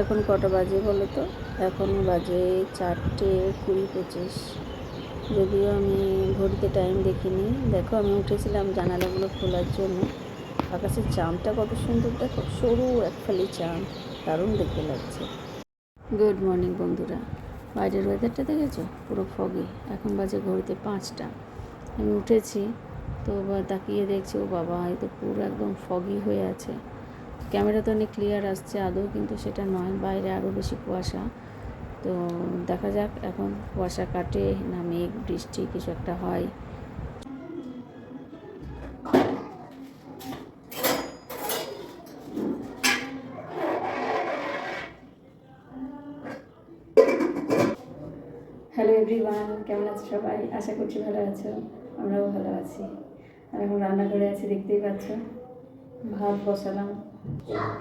এখন কটা বাজে বলো তো? এখন বাজে চারটে কুড়ি পঁচিশ। যদিও আমি ঘড়িতে টাইম দেখিনি। দেখো, আমি উঠেছিলাম জানালাগুলো খোলার জন্য। আকাশের চাঁদটা কত সুন্দর, দেখো, সরু একখালি চাঁদ। দারুণ দেখতে লাগছে। গুড মর্নিং বন্ধুরা। বাইরের ওয়েদারটা দেখেছ? পুরো ফগি এখন বাজে ঘড়িতে পাঁচটা। আমি উঠেছি, তো তাকিয়ে দেখছি, ও বাবা এই তো পুরো একদম ফগি হয়ে আছে। ক্যামেরা তো অনেক ক্লিয়ার আসছে আদৌ, কিন্তু সেটা নয়, বাইরে আরও বেশি কুয়াশা। তো দেখা যাক, এখন কুয়াশা কাটে না মেঘ, বৃষ্টি কিছু একটা হয়। হ্যালো এভরিওয়ান কেমন আছো সবাই? আশা করছি ভালো আছো, আমরাও ভালো আছি। আর এখন রান্না করে আছি, দেখতেই পাচ্ছ। ভাত বসালাম।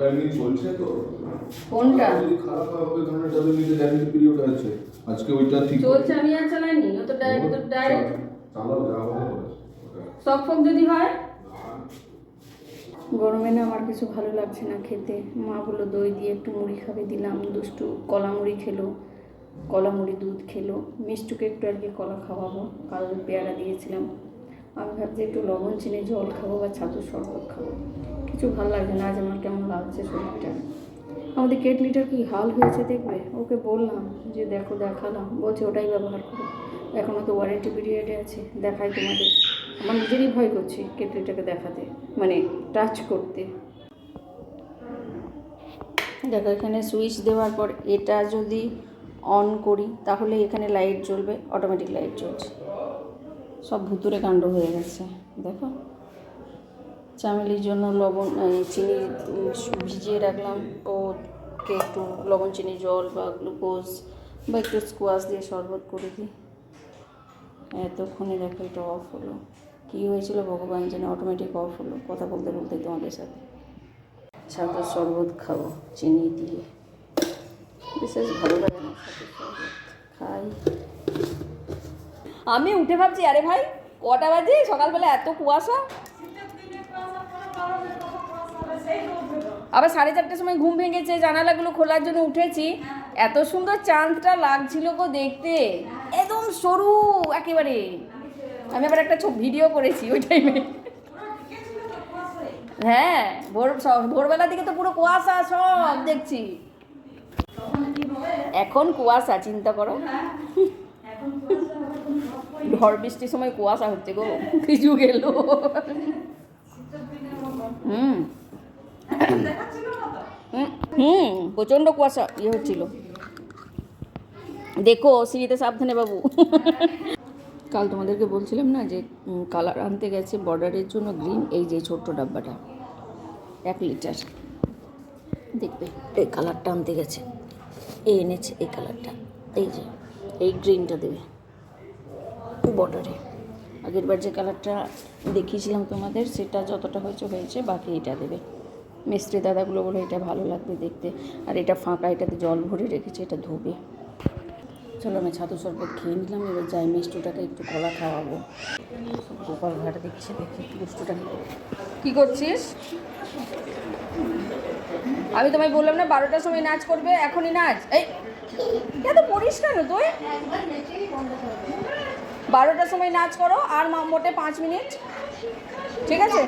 এমনি চলছে তো? কোনটা যদি খারাপ হয় ওই ধরনের তাদের নিতে গ্যারান্টি পিরিয়ড আছে। আজকে ওইটা ঠিক চলছে আমি আর চালাইনি ও তো ডাইরেক্ট তো ডাইরেক্ট চালাও যা হবে ওটা। সব ফক যদি হয়? গরমে না আমার কিছু ভালো লাগছে না খেতে। মা বলল দই দিয়ে একটু মুড়ি খাবে দিলাম দুষ্টু কলা মুড়ি খেলো কলা মুড়ি দুধ খেলো মিষ্টুকে একটু আর কি কলা খাওয়াবো কাল পেয়ারা দিয়েছিলাম। আমি ভাবছি একটু লবণ চিনি জল খাব বা ছাতুর শরবত খাব। কিছু ভালো লাগছে না আজ আমার কেমন লাগছে শরীরটা। আমাদের কেটলিটার কি হাল হয়েছে দেখবে? ওকে বললাম যে দেখো দেখালাম। বলছে ওটাই ব্যবহার করো। এখনও তো ওয়ারেন্টি পিরিয়ডে আছে, দেখাই তোমাদের। আমার নিজেরই ভয় করছে কেটলিটাকে দেখাতে মানে টাচ করতে। দেখো এখানে সুইচ দেওয়ার পর এটা যদি অন করি, তাহলে এখানে লাইট জ্বলবে অটোমেটিক লাইট জ্বলছে। সব ভুতুরে কাণ্ড হয়ে গেছে, দেখো। চামেলির জন্য লবণ চিনি ভিজিয়ে রাখলাম। ওকে একটু লবণ, চিনি, জল বা গ্লুকোজ বা একটু স্কোয়াশ দিয়ে শরবত করে দিই। এতক্ষণে দেখো এটা অফ হলো। কী হয়েছিল? ভগবান জানে অটোমেটিক অফ হলো। কথা বলতে বলতে তোমাদের সাথে। সাথে শরবত খাব, চিনি দিয়ে। বিশেষ ভালো লাগে না খাই। আমি উঠে ভাবছি, আরে ভাই, কটা বাজে? সকালবেলা এত কুয়াশা। আবার সাড়ে চারটের সময় ঘুম ভেঙেছে, জানালাগুলো খোলার জন্য উঠেছি। এত সুন্দর চাঁদটা লাগছিল গো দেখতে। একদম সরু একেবারে। আমি আবার একটা ভিডিও করেছি ওই টাইমে হ্যাঁ ভোর ভোরবেলার দিকে তো পুরো কুয়াশা সব দেখছি। এখন কুয়াশা, চিন্তা করো। ঝড় বৃষ্টির সময় কুয়াশা হচ্ছে গো। কিছু গেল। হুম। হুম, প্রচণ্ড কুয়াশা ইয়ে হচ্ছিল। দেখো সিঁড়িতে সাবধানে বাবু। কাল তোমাদেরকে বলছিলাম না যে কালার আনতে গেছে বর্ডারের জন্য গ্রিন এই যে ছোট্ট ডাব্বাটা এক লিটার। দেখবে এই কালারটা আনতে গেছে। এই এনেছে এই কালারটা এই যে এই গ্রিনটা দেবে। বর্ডারে। আগের বার যে কালারটা দেখিয়েছিলাম তোমাদের, সেটা যতটা হয়েছে হয়েছে, বাকি এটা দেবে। মিস্ত্রি দাদাগুলো বলে এটা ভালো লাগবে দেখতে। আর এটা ফাঁকা, এটাতে জল ভরে রেখেছে, এটা ধোবে। চলো, আমি ছাতু শরবত খেয়ে নিলাম, এবার যাই মিষ্টুটাকে একটু কলা খাওয়াবো। গোপাল ঘাট দেখছে, দেখি দুষ্টুটাকে কি করছিস? আমি তোমায় বললাম না, বারোটার সময় নাচ করবে, এখনই নাচ। এই, এত পড়িস তুই? বারোটার সময় নাচ করো, আর মোটে পাঁচ মিনিট। ঠিক আছে?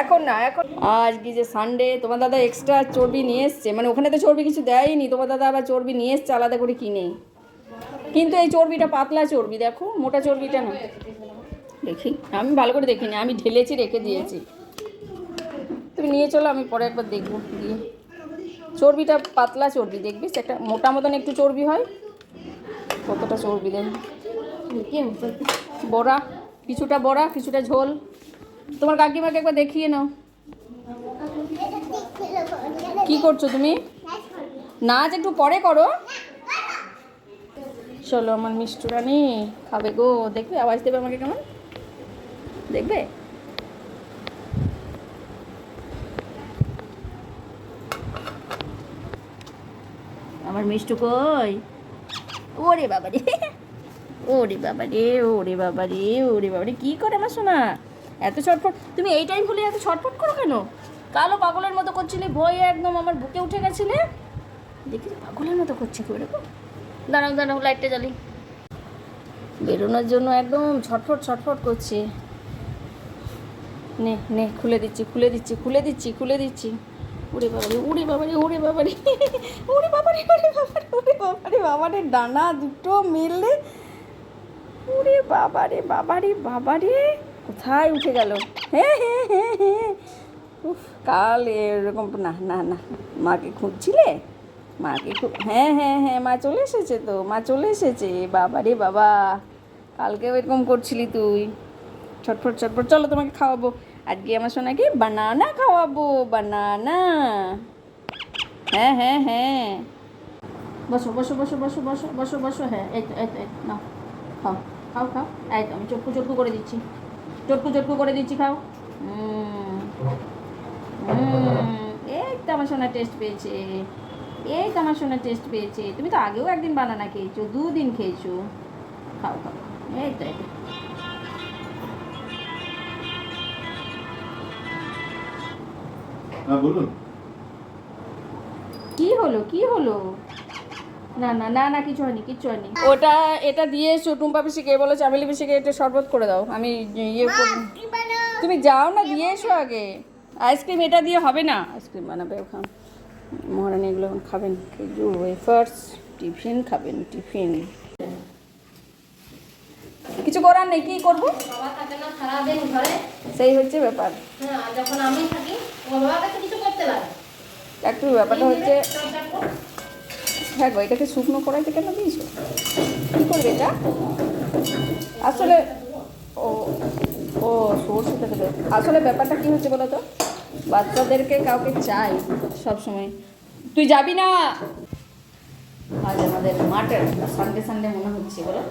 এখন না, এখন। আজকে যে সানডে তোমার দাদা এক্সট্রা চর্বি নিয়ে এসছে। মানে ওখানে তো চর্বি কিছু দেয়নি, তোমার দাদা আবার চর্বি নিয়ে এসছে, আলাদা করে কিনে। কিন্তু এই চর্বিটা পাতলা চর্বি, দেখো, মোটা চর্বিটা না। দেখি, আমি ভালো করে দেখিনি, আমি ঢেলেছি, রেখে দিয়েছি। তুমি নিয়ে চলো, আমি পরে একবার দেখব, দিয়ে। চর্বিটা পাতলা চর্বি, দেখবি? একটা মোটা মতন একটু চর্বি হয়। কতটা চর্বি দেন? বড়া, কিছুটা বড়া, কিছুটা ঝোল। তোমার কাকিমাকে একবার দেখিয়ে নাও। কি করছ তুমি? নাচ একটু পরে করো। চলো আমার মিষ্টু রানী, খাবে গো। দেখবে? আওয়াজ দেবে আমাকে কেমন? দেখবে? আমার মিষ্টু কই? ওরে বাবা রে ওরে বাবা রে ওরে বাবা রে ওরে বাবা রে কী করে আমার শোনা এত ছটফট, তুমি এই টাইম হলে এত ছটফট করো কেন? কালো পাগলের মতো করছিলে, ভয়ে একদম আমার বুকে উঠে গেছিলে। দেখি পাগলের মতো করছে কেউ এরকম দাঁড়াও দাঁড়াও লাইটটা জ্বালি। বেরোনোর জন্য একদম ছটফট ছটফট করছে। নে নে, খুলে দিচ্ছি খুলে দিচ্ছি খুলে দিচ্ছি খুলে দিচ্ছি। উড়ে বাবারে উড়ে বাবারে উড়ে বাবারে উড়ে বাবারে উড়ে বাবারে উড়ে বাবারে বাবারে, ডানা দুটো মেললে। উড়ে বাবারে বাবারে বাবারে, কোথায় উঠে গেল? হ্যাঁ হ্যাঁ হ্যাঁ হ্যাঁ উফ, কাল এরকম না না না, মাকে খুঁজছিলে? মাকে খুব হ্যাঁ হ্যাঁ হ্যাঁ মা চলে এসেছে তো, মা চলে এসেছে, বাবারে বাবা, কালকেও এরকম করছিলি তুই। ছটফট ছটফট, চলো তোমাকে খাওয়াবো। আজকে আমার সোনাকে, বানানা খাওয়াবো, বানানা। হ্যাঁ হ্যাঁ হ্যাঁ। বসো বসো বসো বসো বসো বসো বসো হ্যাঁ এই তো এই তো নাও, খাও খাও খাও, এই তো, আমি চটকু চটকু করে দিচ্ছি চটকু চটকু করে দিচ্ছি, খাও। এই তো আমার সোনা টেস্ট পেয়েছে, এই তো আমার সোনা টেস্ট পেয়েছে। তুমি তো আগেও একদিন বানানা খেয়েছো, দুদিন খেয়েছো। খাও খাও এই তো, এই হ্যাঁ বলুন। কি হলো কি হলো? না না না না কিছু হয়নি কিছু হয়নি। ওটা এটা দিয়ে এসো টুম্পা পিসিকে বলো চামেলি পিসিকে এটা শরবত করে দাও। আমি ইয়ে করি তুমি যাও না দিয়ে এসো আগে। আইসক্রিম এটা দিয়ে হবে না। আইসক্রিম বানাবে ওখান। মহারানি এগুলো এখন খাবেন। খেজুর ওয়েফার্স টিফিন খাবেন টিফিন। কিছু করার নেই কি করব? বাবা থাকে না সারাদিন ঘরে। সেই হচ্ছে ব্যাপার। হ্যাঁ যখন আমি থাকি একটু ব্যাপারটা হচ্ছে হ্যাঁ গো এটাকে শুকনো কড়াইতে কেন দিয়েছ? কী করবে এটা? আসলে ও ও সরষেটা দেবে আসলে ব্যাপারটা কী হচ্ছে বলো তো? বাচ্চাদেরকে কাউকে চাই সব সময় তুই যাবি না? আজ আমাদের মাটন। সানডে সানডে মনে হচ্ছে বলো।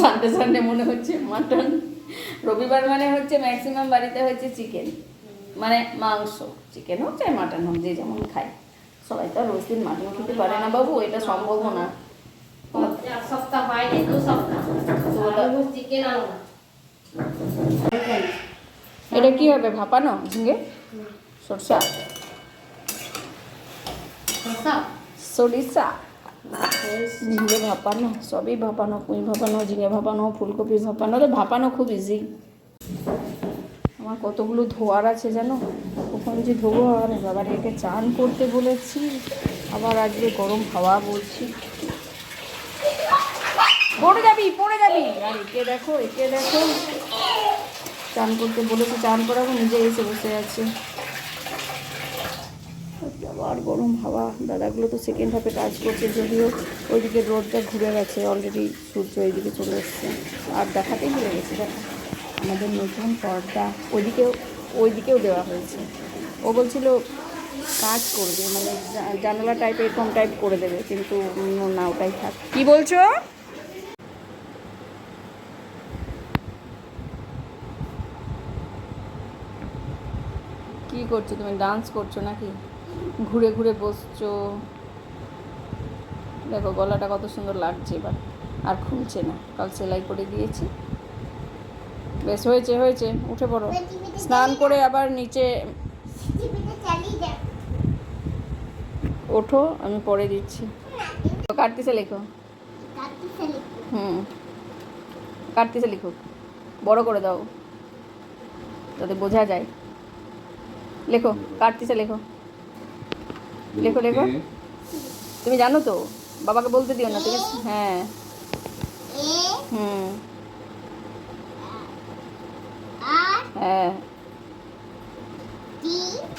সানডে সানডে মনে হচ্ছে মাটন। রবিবার মানে হচ্ছে ম্যাক্সিমাম বাড়িতে হচ্ছে চিকেন মানে মাংস চিকেন হোক চাই মাটন হোক যে যেমন খায় সবাই তো রোজ দিন মাটন খেতে পারে না বাবু এটা সম্ভব না। সপ্তাহ হয়নি দু সপ্তাহ চিকেন এটা কি হবে ভাপানো ঝিঙে? সরষা? সরিষা? ঝিঙে ভাপানো সবই ভাপানো পুঁই ভাপানো ঝিঙে ভাপানো ফুলকপি ভাপানো ভাপানো খুব ইজি আমার কতগুলো ধোয়ার আছে জানো? কখন যে ধোবো, আর বাবা একে চান করতে বলেছি। আবার আজকে গরম হাওয়া বলছি। পড়ে যাবি পড়ে যাবি। আর একে দেখো একে দেখো। চান করতে বলেছি, চান করাবো, নিজে এসে বসে আছে। আবার গরম হাওয়া। দাদাগুলো তো সেকেন্ড হাফে কাজ করছে, যদিও ওইদিকে রোডটা ঘুরে গেছে অলরেডি সূর্য এইদিকে চলে এসছে। আর দেখাতেই ভুলে গেছে, দেখো। আমাদের নতুন পর্দা ওইদিকেও ওইদিকেও দেওয়া হয়েছে। ও বলছিল, কাজ করবে। মানে জানালা টাইপ এরকম টাইপ করে দেবে, কিন্তু না, ওটাই থাক। কি বলছো? কি করছ? তুমি ডান্স করছ নাকি? ঘুরে ঘুরে বসছো। দেখো, গলাটা কত সুন্দর লাগছে এবার। আর খুলছে না। কাল সেলাই করে দিয়েছি। বেশ হয়েছে হয়েছে উঠে পড়ো। স্নান করে আবার নিচে ওঠো আমি পরে দিচ্ছি। কাটতিসে লেখো। হুম। কাটতিসে লিখো। বড় করে দাও যাতে বোঝা যায়। লেখো কাটতিসে লেখো। লেখো, লেখো। তুমি জানো তো বাবাকে বলতে দিও না তুমি হ্যাঁ। হুম। হ্যাঁ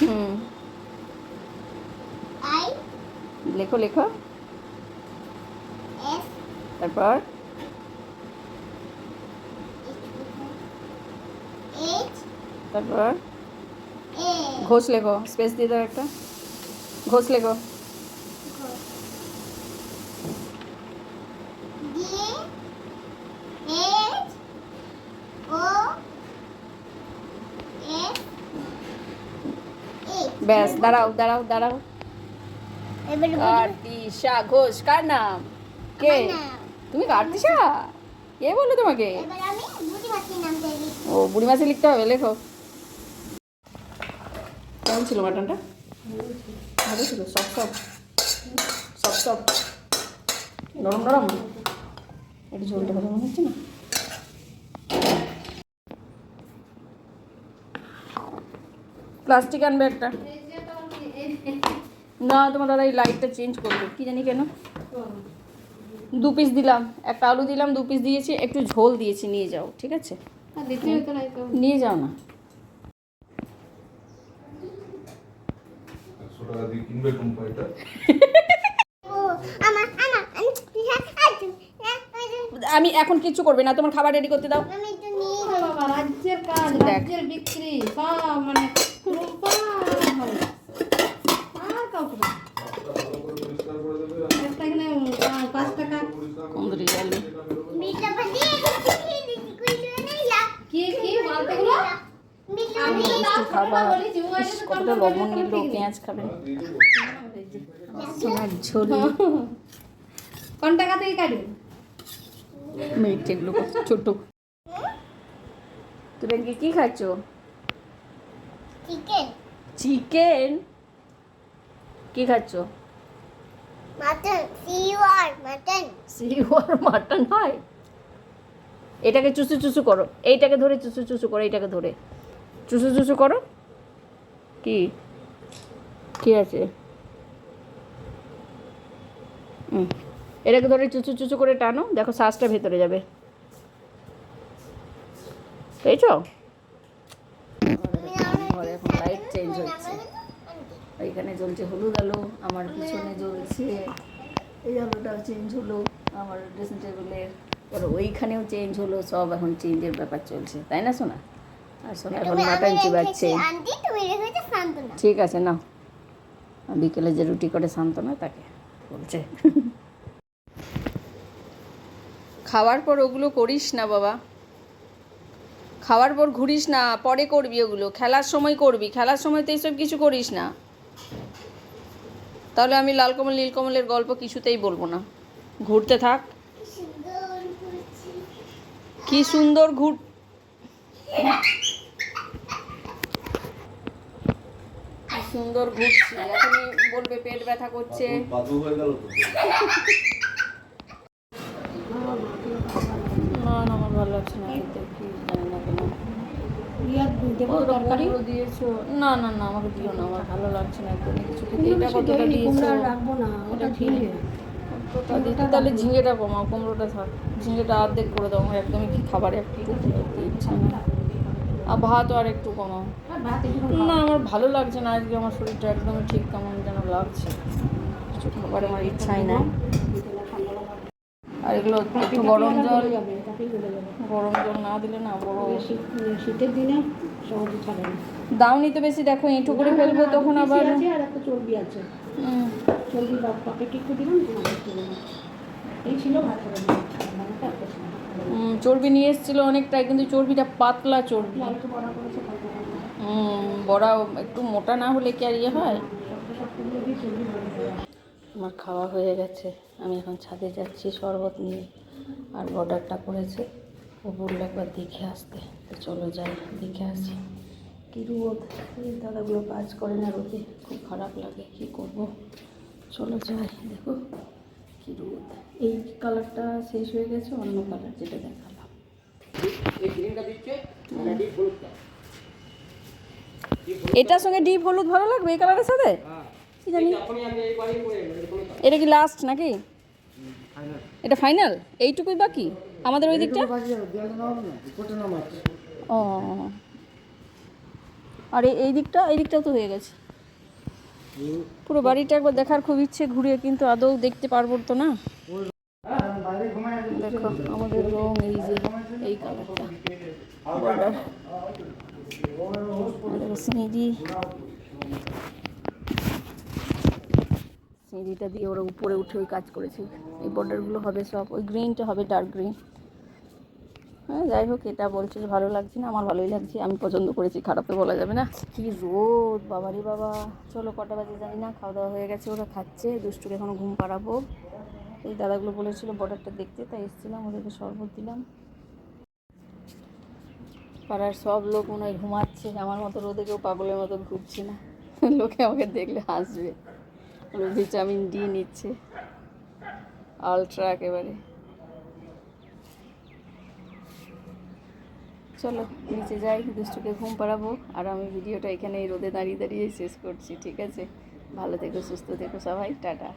হুম লেখো লেখো। তারপর? তারপর? ঘোষ লেখো স্পেস দিয়ে দাও একটা। ঘোষ লেখো। ব্যাস দাঁড়াও দাঁড়াও দাঁড়াও। কার্তিশা ঘোষ কার নাম? কে? তুমি কার্তিশা? কে বলল তোমাকে? ও বুড়ি মাছে লিখতে হবে লেখো। কেমন ছিল মাটনটা ভালো ছিল সব সব সব সব নরম নরম একটু ঝোলটা ভালো মনে হচ্ছে না? প্লাস্টিক আনবে একটা। না তোমার দাদা এই লাইটটা চেঞ্জ করবে। কি জানি কেন? দু পিস দিলাম। একটা আলু দিলাম দু পিস দিয়েছি একটু ঝোল দিয়েছি নিয়ে যাও ঠিক আছে? নিয়ে যাও না। আমি এখন কিচ্ছু করবে না তোমার খাবার রেডি করতে দাও। রাজ্যের কাজ রাজ্যের বিক্রি সব মানে রূপা হবে আর কাউকে না। ভালো করে পরিষ্কার করে দেবে আর একটা এখানে পা- পাঁচ টাকা পরিষ্কার করে কুন্দরি আলু মিটা পাতি কি দিদি কই না ইয়া কি কি মালতেগুলো মিটা আমি তো খাবার। কতটা লবণ নিল পেঁয়াজ খাবেন ঝোল। কোন টাকা থেকে কাটবে? মেয়েট এগুলো ছোট। তুমি আজকে কি খাচ্ছ? চিকেন। চিকেন? কি খাচ্ছ? মাটন সিওয়ার মাটন সিওয়ার মাটন হয় এটাকে চুসু চুসু করো। এইটাকে ধরে চুসু চুসু করো এইটাকে ধরে। চুসু চুসু করো। কি? কি আছে? হুম এটাকে ধরে চুচু চুচু করে টানো। দেখো শ্বাসটা ভেতরে যাবে। পেয়েছ? এখন লাইট চেঞ্জ হচ্ছে। ওইখানে জ্বলছে হলুদ আলো আমার পিছনে জ্বলছে। এই আলোটাও চেঞ্জ হলো আমার ড্রেসিং টেবিলের পরে ওইখানেও চেঞ্জ হলো সব এখন চেঞ্জের ব্যাপার চলছে তাই না সোনা? আর সোনা এখন মাটন চিবাচ্ছে ঠিক আছে না বিকেলে যে রুটি করে শান্তনা তাকে বলছে। খাওয়ার পর ওগুলো করিস না বাবা। খাওয়ার পর ঘুরিস না পরে করবি ওগুলো। খেলার সময় করবি খেলার সময় তো এইসব কিছু করিস না। তাহলে আমি লালকমল নীলকমলের গল্প কিছুতেই বলব না। ঘুরতে থাক। কি সুন্দর ঘুর সুন্দর ঘুরছি। এখনই বলবে, পেট ব্যথা করছে। না না, আমার ভালো লাগছে না খেতে কি জানি না কেন ইয়ার দেবো তরকারি দিয়েছ। না না না আমাকে দিও না আমার ভালো লাগছে না একদমই কিছু খেতে। এটা কতটা দিয়েছ? রাখব না ওটা ঝিঙে তাহলে ঝিঙেটা কমাও কুমড়োটা থাক ঝিঙেটা অর্ধেক করে দাও আমার একদমই খাবারে একটু ইচ্ছা না আর ভাতও আর একটু কমাও। না আমার ভালো লাগছে না আজকে আমার শরীরটা একদমই ঠিক কেমন যেন লাগছে। কিছু খাবার আমার ইচ্ছাই নাই। আর এগুলো একটু গরম জল। যাবে। গরম জল না দিলে না বড় শীত শীতের দিনে সহজে ছাড়ে না। দাওনি তো বেশি দেখো এঁঠো করে ফেলব তখন আবার। আছে আর একটা চর্বি আছে। চর্বি বা পাপেকে একটু দিলাম এই ছিল ভাত চর্বি নিয়ে এসেছিল অনেকটাই কিন্তু চর্বিটা পাতলা চর্বি। বড়া একটু মোটা না হলে কি আর ইয়ে হয়? আমার খাওয়া হয়ে গেছে আমি এখন ছাদে যাচ্ছি শরবত নিয়ে। আর বর্ডারটা করেছে। ও বলল একবার দেখে আসতে। তো চলো যাই, দেখে আসি। কী রোদ এই দাদাগুলো কাজ করে না রোদে। খুব খারাপ লাগে, কী করব? চলো যাই, দেখো। কী রোদ এই কালারটা শেষ হয়ে গেছে, অন্য কালার যেটা দেখালাম। এটার সঙ্গে ডিপ হলুদ ভালো লাগবে এই কালারের সাথে? এটা কি লাস্ট নাকি? এটা ফাইনাল? এইটুকুই বাকি? আমাদের ওই দিকটা? ও আর এই- দিকটা? এই দিকটাও তো হয়ে গেছে। পুরো বাড়িটা একবার দেখার খুব ইচ্ছে ঘুরে কিন্তু আদৌ দেখতে পারব তো না? দেখো আমাদের রং এই যে এই কালারটা। বর্ডার সিঁড়িটা দিয়ে ওরা উপরে উঠে ওই কাজ করেছে। এই বর্ডারগুলো হবে সব, ওই গ্রিনটা হবে ডার্ক গ্রিন হ্যাঁ যাই হোক, এটা বলছে ভালো লাগছে না, আমার ভালোই লাগছে, আমি পছন্দ করেছি, খারাপ বলা যাবে না। কি রোদ, বাবারে বাবা। চলো, কটা বাজে জানি না, খাওয়া দাওয়া হয়ে গেছে, ওরা খাচ্ছে দুষ্টুকে এখনও ঘুম পাড়াবো। এই দাদাগুলো বলেছিল বর্ডারটা দেখতে, তাই এসেছিলাম, ওদেরকে শরবত দিলাম। পাড়ার সব লোক মনে হয় ঘুমাচ্ছে, আমার মতো রোদে কেউ পাগলের মতো ঘুরছে না। লোকে আমাকে দেখলে হাসবে। ভিটামিন ডি নিচ্ছে। আলট্রা একেবারে। চলো, নিচে যাই, দুষ্টুকে ঘুম পাড়াবো। আর আমি ভিডিওটা এখানে এই রোদে দাঁড়িয়ে দাঁড়িয়ে শেষ করছি, ঠিক আছে? ভালো থেকো, সুস্থ থেকো সবাই, টাটা।